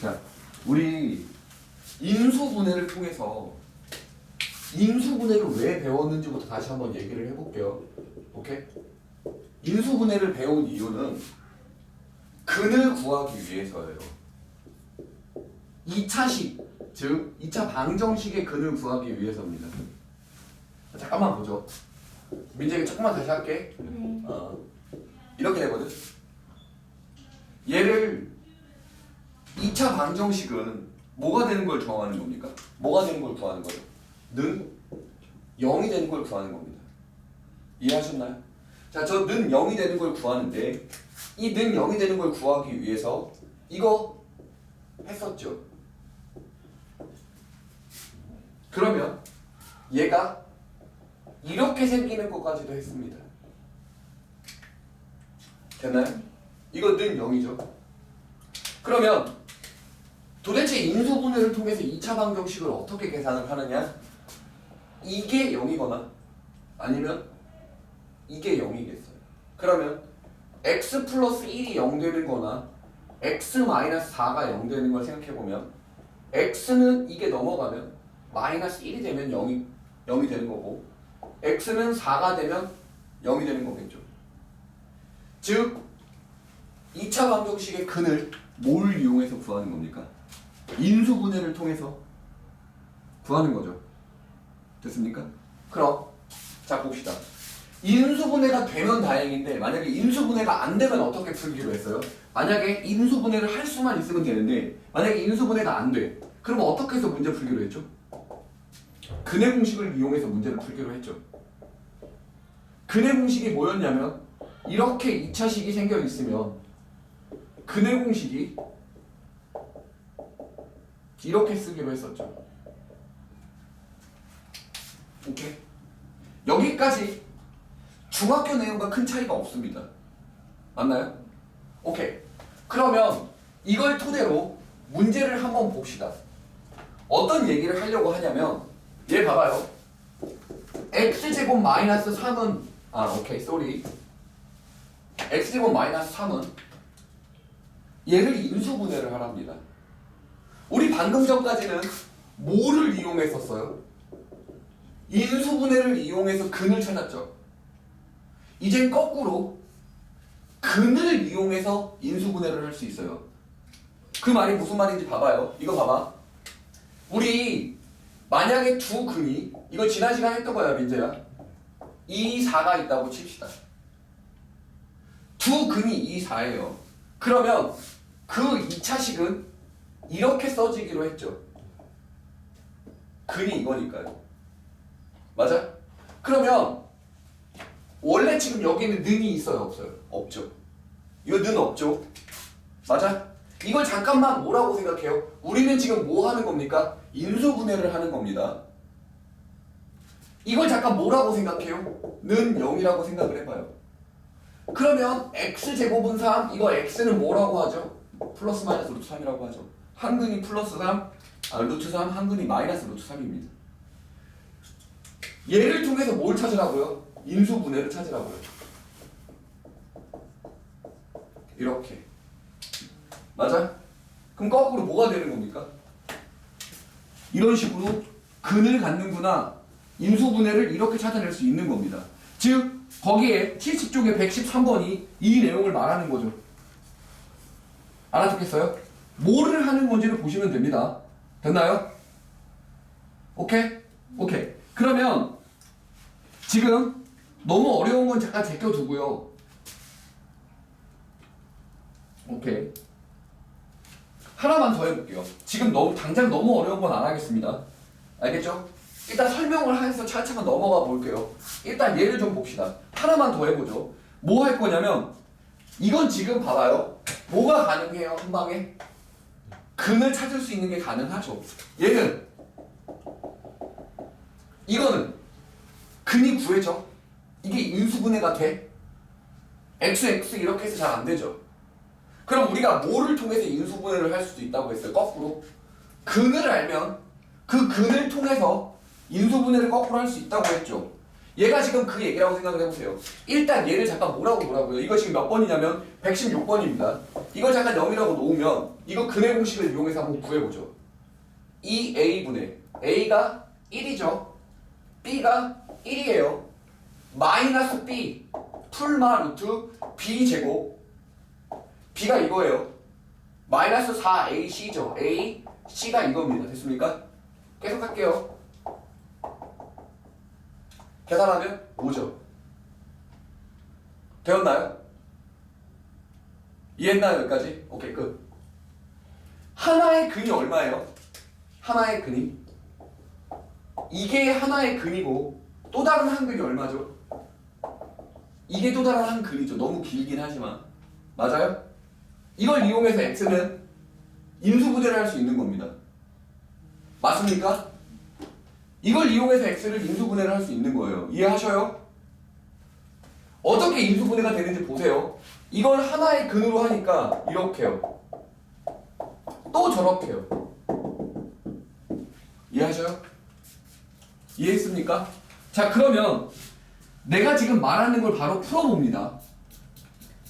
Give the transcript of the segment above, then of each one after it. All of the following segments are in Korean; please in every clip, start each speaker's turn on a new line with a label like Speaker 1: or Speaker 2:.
Speaker 1: 자, 우리 인수분해를 통해서 인수분해를 왜 배웠는지부터 다시 한번 얘기를 해볼게요. 오케이? 인수분해를 배운 이유는 근을 구하기 위해서예요. 2차식, 즉 2차 방정식의 근을 구하기 위해서입니다. 잠깐만 보죠. 민재이 조금만 다시 할게.
Speaker 2: 네.
Speaker 1: 어, 이렇게 되거든. 얘를 2차 방정식은 뭐가 되는 걸 정하는 겁니까? 뭐가 되는 걸 구하는 거죠? 는 0이 되는 걸 구하는 겁니다. 이해하셨나요? 자, 저 는 0이 되는 걸 구하는데 이 는 0이 되는 걸 구하기 위해서 이거 했었죠. 그러면 얘가 이렇게 생기는 것까지도 했습니다. 됐나요? 이거 는 0이죠. 그러면 도대체 인수분해를 통해서 2차 방정식을 어떻게 계산을 하느냐? 이게 0이거나 아니면 이게 0이겠어요. 그러면 x 플러스 1이 0 되는 거나 x 마이너스 4가 0 되는 걸 생각해 보면 x는 이게 넘어가면 마이너스 1이 되면 0이 0이 되는 거고 x는 4가 되면 0이 되는 거겠죠. 즉 2차 방정식의 근을 뭘 이용해서 구하는 겁니까? 인수분해를 통해서 구하는 거죠. 됐습니까? 그럼 자 봅시다. 인수분해가 되면 다행인데 만약에 인수분해가 안 되면 어떻게 풀기로 했어요? 만약에 인수분해를 할 수만 있으면 되는데 만약에 인수분해가 안 돼. 그럼 어떻게 해서 문제 풀기로 했죠? 근해 공식을 이용해서 문제를 풀기로 했죠. 근해 공식이 뭐였냐면 이렇게 2차식이 생겨 있으면 근해 공식이 이렇게 쓰기로 했었죠. 오케이. 여기까지 중학교 내용과 큰 차이가 없습니다. 맞나요? 오케이. 그러면 이걸 토대로 문제를 한번 봅시다. 어떤 얘기를 하려고 하냐면 얘 봐봐요. x제곱 마이너스 3은 아 오케이 쏘리 x제곱 마이너스 3은 얘를 인수분해를 하랍니다. 우리 방금 전까지는 뭐를 이용했었어요? 인수분해를 이용해서 근을 찾았죠. 이젠 거꾸로 근을 이용해서 인수분해를 할 수 있어요. 그 말이 무슨 말인지 봐봐요. 이거 봐봐. 우리 만약에 두 근이 이거 지난 시간 했던 거야 민재야. 2, 4가 있다고 칩시다. 두 근이 2, 4예요. 그러면 그 2차식은 이렇게 써지기로 했죠. 근이 이거니까요. 맞아? 그러면 원래 지금 여기는 는이 있어요, 없어요? 없죠. 이거 는 없죠. 맞아? 이걸 잠깐만 뭐라고 생각해요? 우리는 지금 뭐 하는 겁니까? 인수분해를 하는 겁니다. 이걸 잠깐 뭐라고 생각해요? 는 0이라고 생각을 해봐요. 그러면 x제곱은 3, 이거 x는 뭐라고 하죠? 플러스 마이너스 루트 3이라고 하죠. 한 근이 플러스 3, 아, 루트 3, 한 근이 마이너스 루트 3입니다. 얘를 통해서 뭘 찾으라고요? 인수분해를 찾으라고요. 이렇게. 맞아? 그럼 거꾸로 뭐가 되는 겁니까? 이런 식으로 근을 갖는구나. 인수분해를 이렇게 찾아낼 수 있는 겁니다. 즉, 거기에 70쪽에 113번이 이 내용을 말하는 거죠. 알아듣겠어요? 뭐를 하는 건지를 보시면 됩니다. 됐나요? 오케이? 오케이. 그러면 지금 너무 어려운 건 잠깐 제껴두고요. 오케이. 하나만 더 해볼게요. 지금 너무 당장 너무 어려운 건 안 하겠습니다. 알겠죠? 일단 설명을 해서 차차가 넘어가 볼게요. 일단 예를 좀 봅시다. 하나만 더 해보죠. 뭐 할 거냐면 이건 지금 봐봐요. 뭐가 가능해요 한 방에? 근을 찾을 수 있는 게 가능하죠. 얘는 이거는 근이 구해져. 이게 인수분해가 돼? x x 이렇게 해서 잘 안 되죠. 그럼 우리가 뭐를 통해서 인수분해를 할 수도 있다고 했어요. 거꾸로 근을 알면 그 근을 통해서 인수분해를 거꾸로 할 수 있다고 했죠. 얘가 지금 그 얘기라고 생각을 해보세요. 일단 얘를 잠깐 뭐라고 보라고요. 이거 지금 몇 번이냐면 116번입니다. 이걸 잠깐 0이라고 놓으면 이거 근해 공식을 이용해서 한번 구해보죠. 2a분의 a가 1이죠. b가 1이에요. 마이너스 b 풀마 루트 b 제곱 b가 이거예요. 마이너스 4ac죠. a c가 이겁니다. 됐습니까? 계속 할게요. 계산하면 5죠. 되었나요? 이해했나요? 여기까지? 오케이 끝. 하나의 근이 얼마예요? 하나의 근이 이게 하나의 근이고 또 다른 한 근이 얼마죠? 이게 또 다른 한 근이죠. 너무 길긴 하지만 맞아요? 이걸 이용해서 x는 인수분해를 할 수 있는 겁니다. 맞습니까? 이걸 이용해서 x를 인수분해를 할 수 있는 거예요. 이해하셔요? 어떻게 인수분해가 되는지 보세요. 이걸 하나의 근으로 하니까 이렇게요. 또 저렇게요. 이해하셔요? 이해했습니까? 자 그러면 내가 지금 말하는 걸 바로 풀어봅니다.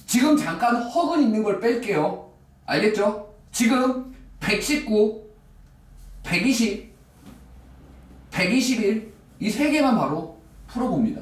Speaker 1: 지금 잠깐 허근 있는 걸 뺄게요. 알겠죠? 지금 119, 120, 121 이 세 개만 바로 풀어봅니다.